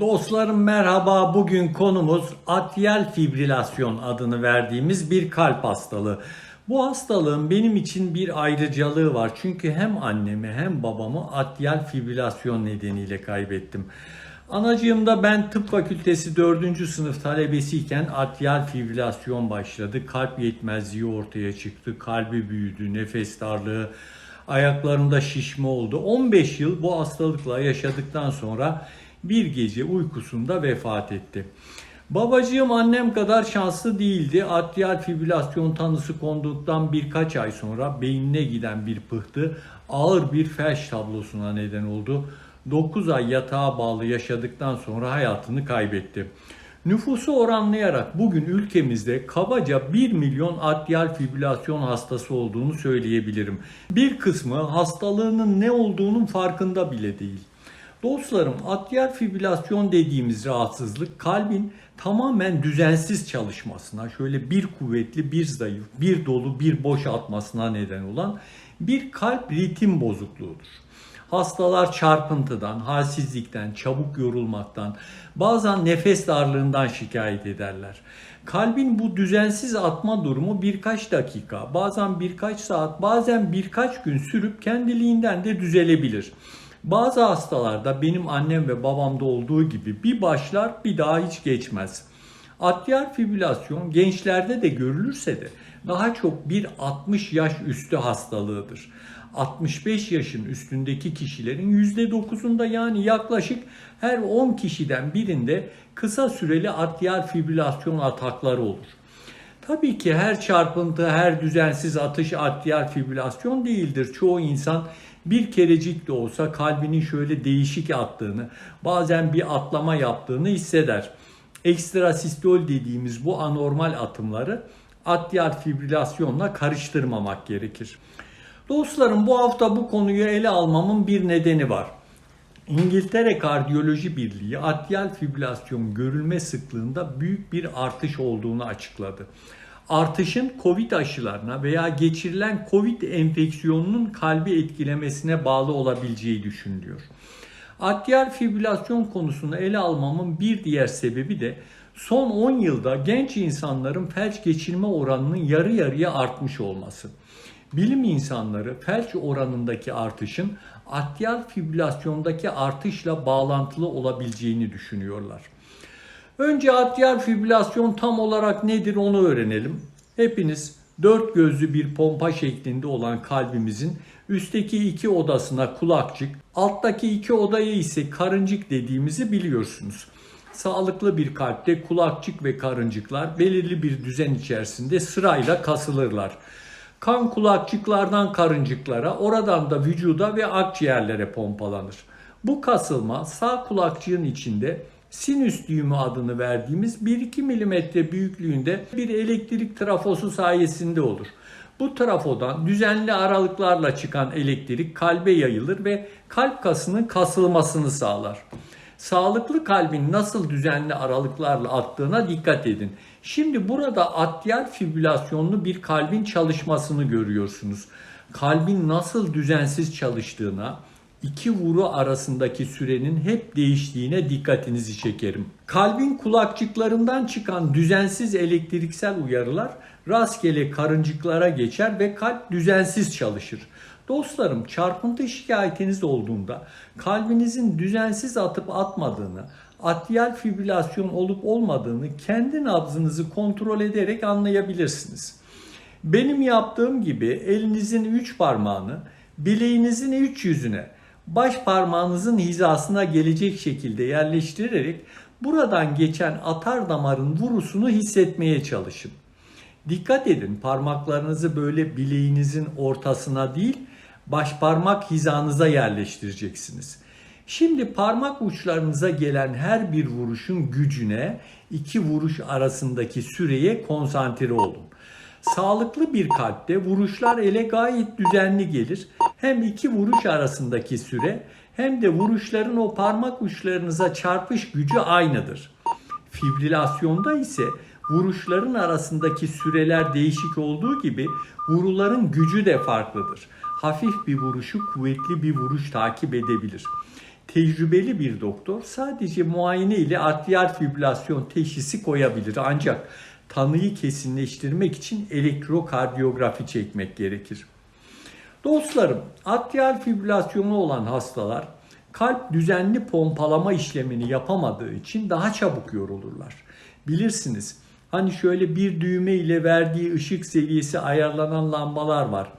Dostlarım merhaba. Bugün konumuz atriyal fibrilasyon adını verdiğimiz bir kalp hastalığı. Bu hastalığın benim için bir ayrıcalığı var. Çünkü hem annemi hem babamı atriyal fibrilasyon nedeniyle kaybettim. Anacığımda ben tıp fakültesi 4. sınıf talebesiyken atriyal fibrilasyon başladı. Kalp yetmezliği ortaya çıktı. Kalbi büyüdü, nefes darlığı, ayaklarında şişme oldu. 15 yıl bu hastalıkla yaşadıktan sonra bir gece uykusunda vefat etti. Babacığım annem kadar şanslı değildi. Atriyal fibrilasyon tanısı konduktan birkaç ay sonra beynine giden bir pıhtı ağır bir felç tablosuna neden oldu. 9 ay yatağa bağlı yaşadıktan sonra hayatını kaybetti. Nüfusu oranlayarak bugün ülkemizde kabaca 1 milyon atriyal fibrilasyon hastası olduğunu söyleyebilirim. Bir kısmı hastalığının ne olduğunun farkında bile değil. Dostlarım atriyal fibrilasyon dediğimiz rahatsızlık kalbin tamamen düzensiz çalışmasına, şöyle bir kuvvetli, bir zayıf, bir dolu, bir boş atmasına neden olan bir kalp ritim bozukluğudur. Hastalar çarpıntıdan, halsizlikten, çabuk yorulmaktan, bazen nefes darlığından şikayet ederler. Kalbin bu düzensiz atma durumu birkaç dakika, bazen birkaç saat, bazen birkaç gün sürüp kendiliğinden de düzelebilir. Bazı hastalarda benim annem ve babamda olduğu gibi bir başlar bir daha hiç geçmez. Atriyal fibrilasyon gençlerde de görülürse de daha çok bir 60 yaş üstü hastalığıdır. 65 yaşın üstündeki kişilerin %9'unda yani yaklaşık her 10 kişiden birinde kısa süreli atriyal fibrilasyon atakları olur. Tabii ki her çarpıntı, her düzensiz atış atriyal fibrilasyon değildir. Çoğu insan bir kerecik de olsa kalbinin şöyle değişik attığını, bazen bir atlama yaptığını hisseder. Ekstrasistol dediğimiz bu anormal atımları atriyal fibrilasyonla karıştırmamak gerekir. Dostlarım bu hafta bu konuyu ele almamın bir nedeni var. İngiltere Kardiyoloji Birliği atriyal fibrilasyon görülme sıklığında büyük bir artış olduğunu açıkladı. Artışın COVID aşılarına veya geçirilen COVID enfeksiyonunun kalbi etkilemesine bağlı olabileceği düşünülüyor. Atriyal fibrilasyon konusunu ele almamın bir diğer sebebi de son 10 yılda genç insanların felç geçirme oranının yarı yarıya artmış olması. Bilim insanları felç oranındaki artışın atriyal fibrilasyondaki artışla bağlantılı olabileceğini düşünüyorlar. Önce atriyal fibrilasyon tam olarak nedir onu öğrenelim. Hepiniz dört gözlü bir pompa şeklinde olan kalbimizin üstteki iki odasına kulakçık, alttaki iki odaya ise karıncık dediğimizi biliyorsunuz. Sağlıklı bir kalpte kulakçık ve karıncıklar belirli bir düzen içerisinde sırayla kasılırlar. Kan kulakçıklardan karıncıklara, oradan da vücuda ve akciğerlere pompalanır. Bu kasılma sağ kulakçığın içinde sinüs düğümü adını verdiğimiz 1-2 mm büyüklüğünde bir elektrik trafosu sayesinde olur. Bu trafodan düzenli aralıklarla çıkan elektrik kalbe yayılır ve kalp kasının kasılmasını sağlar. Sağlıklı kalbin nasıl düzenli aralıklarla attığına dikkat edin. Şimdi burada atriyal fibrilasyonlu bir kalbin çalışmasını görüyorsunuz. Kalbin nasıl düzensiz çalıştığına, iki vuru arasındaki sürenin hep değiştiğine dikkatinizi çekerim. Kalbin kulakçıklarından çıkan düzensiz elektriksel uyarılar rastgele karıncıklara geçer ve kalp düzensiz çalışır. Dostlarım çarpıntı şikayetiniz olduğunda kalbinizin düzensiz atıp atmadığını, atriyal fibrilasyon olup olmadığını kendi nabzınızı kontrol ederek anlayabilirsiniz. Benim yaptığım gibi elinizin üç parmağını bileğinizin üç yüzüne baş parmağınızın hizasına gelecek şekilde yerleştirerek buradan geçen atar damarın vurusunu hissetmeye çalışın. Dikkat edin parmaklarınızı böyle bileğinizin ortasına değil baş parmak hizanıza yerleştireceksiniz. Şimdi parmak uçlarınıza gelen her bir vuruşun gücüne iki vuruş arasındaki süreye konsantre olun. Sağlıklı bir kalpte vuruşlar ele gayet düzenli gelir. Hem iki vuruş arasındaki süre hem de vuruşların o parmak uçlarınıza çarpış gücü aynıdır. Fibrilasyonda ise vuruşların arasındaki süreler değişik olduğu gibi vuruların gücü de farklıdır. Hafif bir vuruşu kuvvetli bir vuruş takip edebilir. tecrübeli bir doktor sadece muayene ile atriyal fibrilasyon teşhisi koyabilir. Ancak tanıyı kesinleştirmek için elektrokardiyografi çekmek gerekir. Dostlarım, atriyal fibrilasyonu olan hastalar kalp düzenli pompalama işlemini yapamadığı için daha çabuk yorulurlar. Bilirsiniz hani şöyle bir düğme ile verdiği ışık seviyesi ayarlanan lambalar var.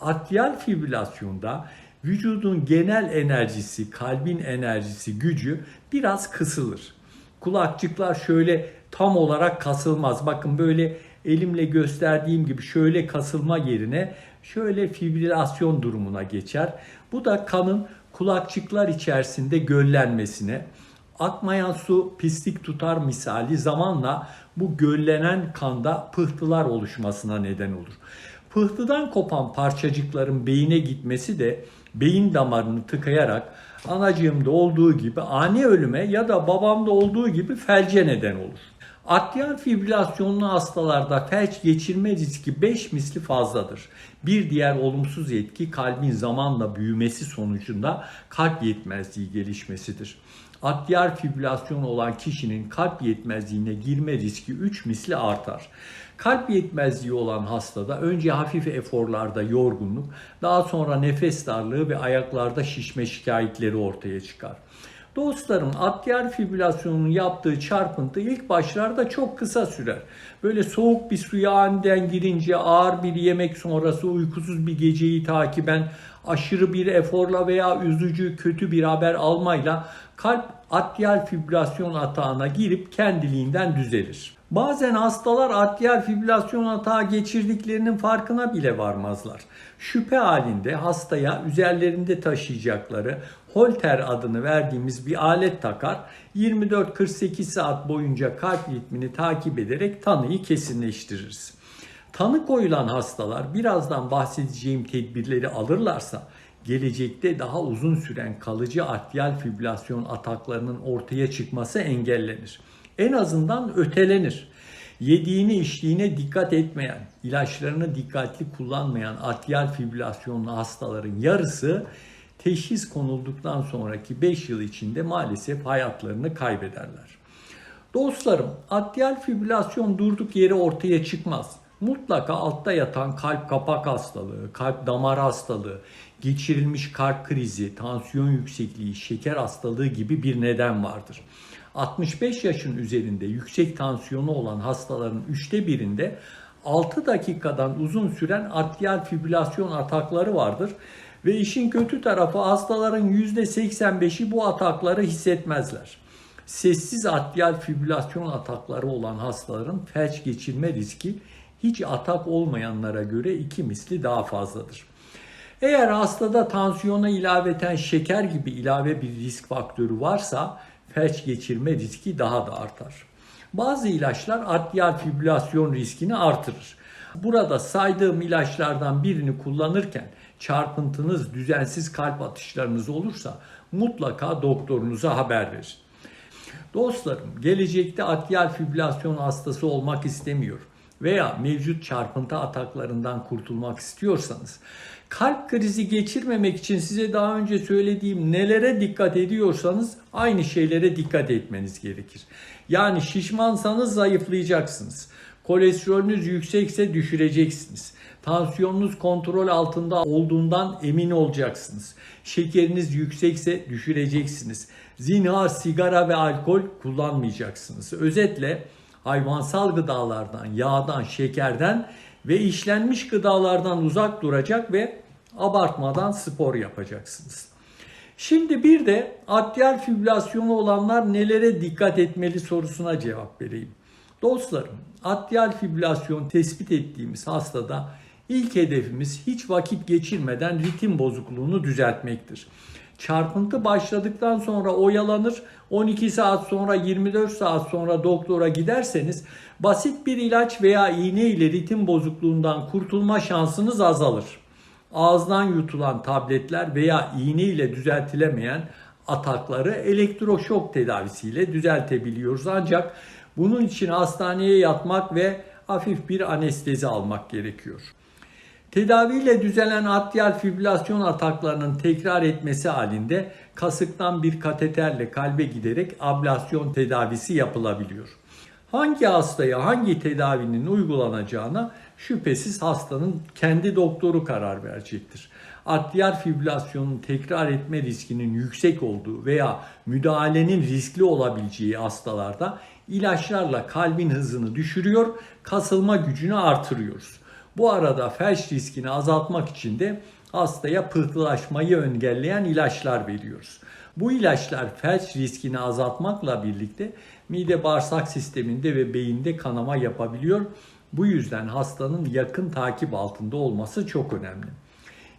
Atriyal fibrilasyonda vücudun genel enerjisi, kalbin enerjisi, gücü biraz kısılır. Kulakçıklar şöyle tam olarak kasılmaz. Bakın böyle elimle gösterdiğim gibi şöyle kasılma yerine şöyle fibrilasyon durumuna geçer. Bu da kanın kulakçıklar içerisinde göllenmesine, akmayan su pislik tutar misali zamanla bu göllenen kanda pıhtılar oluşmasına neden olur. Pıhtıdan kopan parçacıkların beyine gitmesi de beyin damarını tıkayarak anacığımda olduğu gibi ani ölüme ya da babamda olduğu gibi felce neden olur. Atriyal fibrilasyonlu hastalarda felç geçirme riski 5 misli fazladır. Bir diğer olumsuz etki kalbin zamanla büyümesi sonucunda kalp yetmezliği gelişmesidir. Atriyal fibrilasyon olan kişinin kalp yetmezliğine girme riski 3 misli artar. Kalp yetmezliği olan hastada önce hafif eforlarda yorgunluk, daha sonra nefes darlığı ve ayaklarda şişme şikayetleri ortaya çıkar. Dostlarım atriyal fibrilasyonun yaptığı çarpıntı ilk başlarda çok kısa sürer. Böyle soğuk bir suya aniden girince ağır bir yemek sonrası uykusuz bir geceyi takiben aşırı bir eforla veya üzücü kötü bir haber almayla kalp atriyal fibrilasyon atağına girip kendiliğinden düzelir. Bazen hastalar atriyal fibrilasyon atağı geçirdiklerinin farkına bile varmazlar. Şüphe halinde hastaya üzerlerinde taşıyacakları Holter adını verdiğimiz bir alet takar. 24-48 saat boyunca kalp ritmini takip ederek tanıyı kesinleştiririz. Tanı koyulan hastalar birazdan bahsedeceğim tedbirleri alırlarsa gelecekte daha uzun süren kalıcı atriyal fibrilasyon ataklarının ortaya çıkması engellenir. En azından ötelenir. Yediğine içtiğine dikkat etmeyen, ilaçlarını dikkatli kullanmayan atriyal fibrilasyonlu hastaların yarısı teşhis konulduktan sonraki 5 yıl içinde maalesef hayatlarını kaybederler. Dostlarım, atriyal fibrilasyon durduk yere ortaya çıkmaz. Mutlaka altta yatan kalp kapak hastalığı, kalp damar hastalığı, geçirilmiş kalp krizi, tansiyon yüksekliği, şeker hastalığı gibi bir neden vardır. 65 yaşın üzerinde yüksek tansiyonu olan hastaların üçte birinde 6 dakikadan uzun süren atriyal fibrilasyon atakları vardır. Ve işin kötü tarafı hastaların %85'i bu atakları hissetmezler. Sessiz atriyal fibrilasyon atakları olan hastaların felç geçirme riski hiç atak olmayanlara göre iki misli daha fazladır. Eğer hastada tansiyona ilaveten şeker gibi ilave bir risk faktörü varsa felç geçirme riski daha da artar. Bazı ilaçlar atriyal fibrilasyon riskini artırır. Burada saydığım ilaçlardan birini kullanırken çarpıntınız, düzensiz kalp atışlarınız olursa mutlaka doktorunuza haber verin. Dostlarım, gelecekte atriyal fibrilasyon hastası olmak istemiyor veya mevcut çarpıntı ataklarından kurtulmak istiyorsanız kalp krizi geçirmemek için size daha önce söylediğim nelere dikkat ediyorsanız aynı şeylere dikkat etmeniz gerekir. Yani şişmansanız zayıflayacaksınız. Kolesterolünüz yüksekse düşüreceksiniz. Tansiyonunuz kontrol altında olduğundan emin olacaksınız. Şekeriniz yüksekse düşüreceksiniz. Zinhar, sigara ve alkol kullanmayacaksınız. Özetle hayvansal gıdalardan, yağdan, şekerden ve işlenmiş gıdalardan uzak duracak ve abartmadan spor yapacaksınız. Şimdi bir de atriyal fibrilasyonu olanlar nelere dikkat etmeli sorusuna cevap vereyim. Dostlarım, atriyal fibrilasyon tespit ettiğimiz hastada ilk hedefimiz hiç vakit geçirmeden ritim bozukluğunu düzeltmektir. Çarpıntı başladıktan sonra oyalanır, 12 saat sonra 24 saat sonra doktora giderseniz basit bir ilaç veya iğne ile ritim bozukluğundan kurtulma şansınız azalır. Ağızdan yutulan tabletler veya iğne ile düzeltilemeyen atakları elektroşok tedavisiyle düzeltebiliyoruz. Ancak bunun için hastaneye yatmak ve hafif bir anestezi almak gerekiyor. Tedaviyle düzelen atrial fibrilasyon ataklarının tekrar etmesi halinde kasıktan bir kateterle kalbe giderek ablasyon tedavisi yapılabiliyor. Hangi hastaya hangi tedavinin uygulanacağına şüphesiz hastanın kendi doktoru karar verecektir. Atrial fibrilasyonun tekrar etme riskinin yüksek olduğu veya müdahalenin riskli olabileceği hastalarda ilaçlarla kalbin hızını düşürüyor, kasılma gücünü artırıyoruz. Bu arada felç riskini azaltmak için de hastaya pıhtılaşmayı engelleyen ilaçlar veriyoruz. Bu ilaçlar felç riskini azaltmakla birlikte mide bağırsak sisteminde ve beyinde kanama yapabiliyor. Bu yüzden hastanın yakın takip altında olması çok önemli.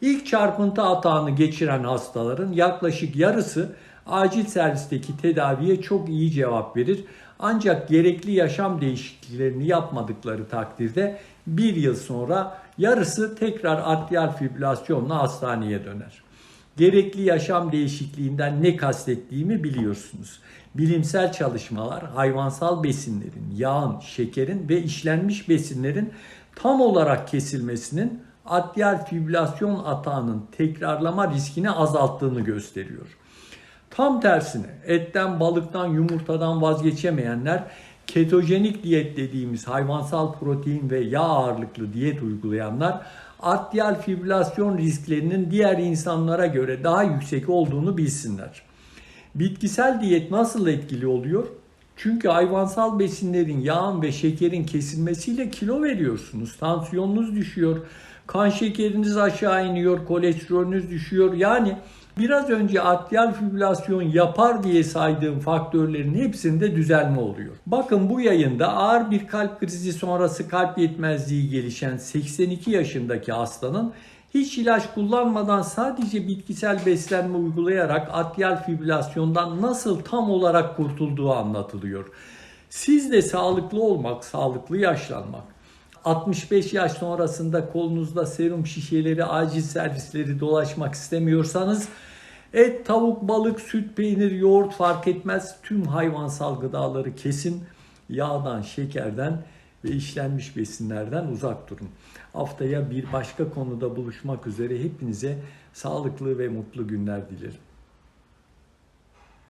İlk çarpıntı atağını geçiren hastaların yaklaşık yarısı acil servisteki tedaviye çok iyi cevap verir. Ancak gerekli yaşam değişikliklerini yapmadıkları takdirde bir yıl sonra yarısı tekrar atrial fibrilasyonla hastaneye döner. Gerekli yaşam değişikliğinden ne kastettiğimi biliyorsunuz. Bilimsel çalışmalar hayvansal besinlerin, yağın, şekerin ve işlenmiş besinlerin tam olarak kesilmesinin atrial fibrilasyon atağının tekrarlama riskini azalttığını gösteriyor. Tam tersine etten, balıktan, yumurtadan vazgeçemeyenler ketojenik diyet dediğimiz hayvansal protein ve yağ ağırlıklı diyet uygulayanlar atrial fibrilasyon risklerinin diğer insanlara göre daha yüksek olduğunu bilsinler. Bitkisel diyet nasıl etkili oluyor? Çünkü hayvansal besinlerin, yağın ve şekerin kesilmesiyle kilo veriyorsunuz. Tansiyonunuz düşüyor, kan şekeriniz aşağı iniyor, kolesterolünüz düşüyor. Yani biraz önce atrial fibrilasyon yapar diye saydığım faktörlerin hepsinde düzelme oluyor. Bakın bu yayında ağır bir kalp krizi sonrası kalp yetmezliği gelişen 82 yaşındaki hastanın hiç ilaç kullanmadan sadece bitkisel beslenme uygulayarak atrial fibrilasyondan nasıl tam olarak kurtulduğu anlatılıyor. Siz de sağlıklı olmak, sağlıklı yaşlanmak, 65 yaş sonrasında kolunuzda serum şişeleri, acil servisleri dolaşmak istemiyorsanız et, tavuk, balık, süt, peynir, yoğurt fark etmez tüm hayvansal gıdaları kesin. Yağdan, şekerden ve işlenmiş besinlerden uzak durun. Haftaya bir başka konuda buluşmak üzere hepinize sağlıklı ve mutlu günler dilerim.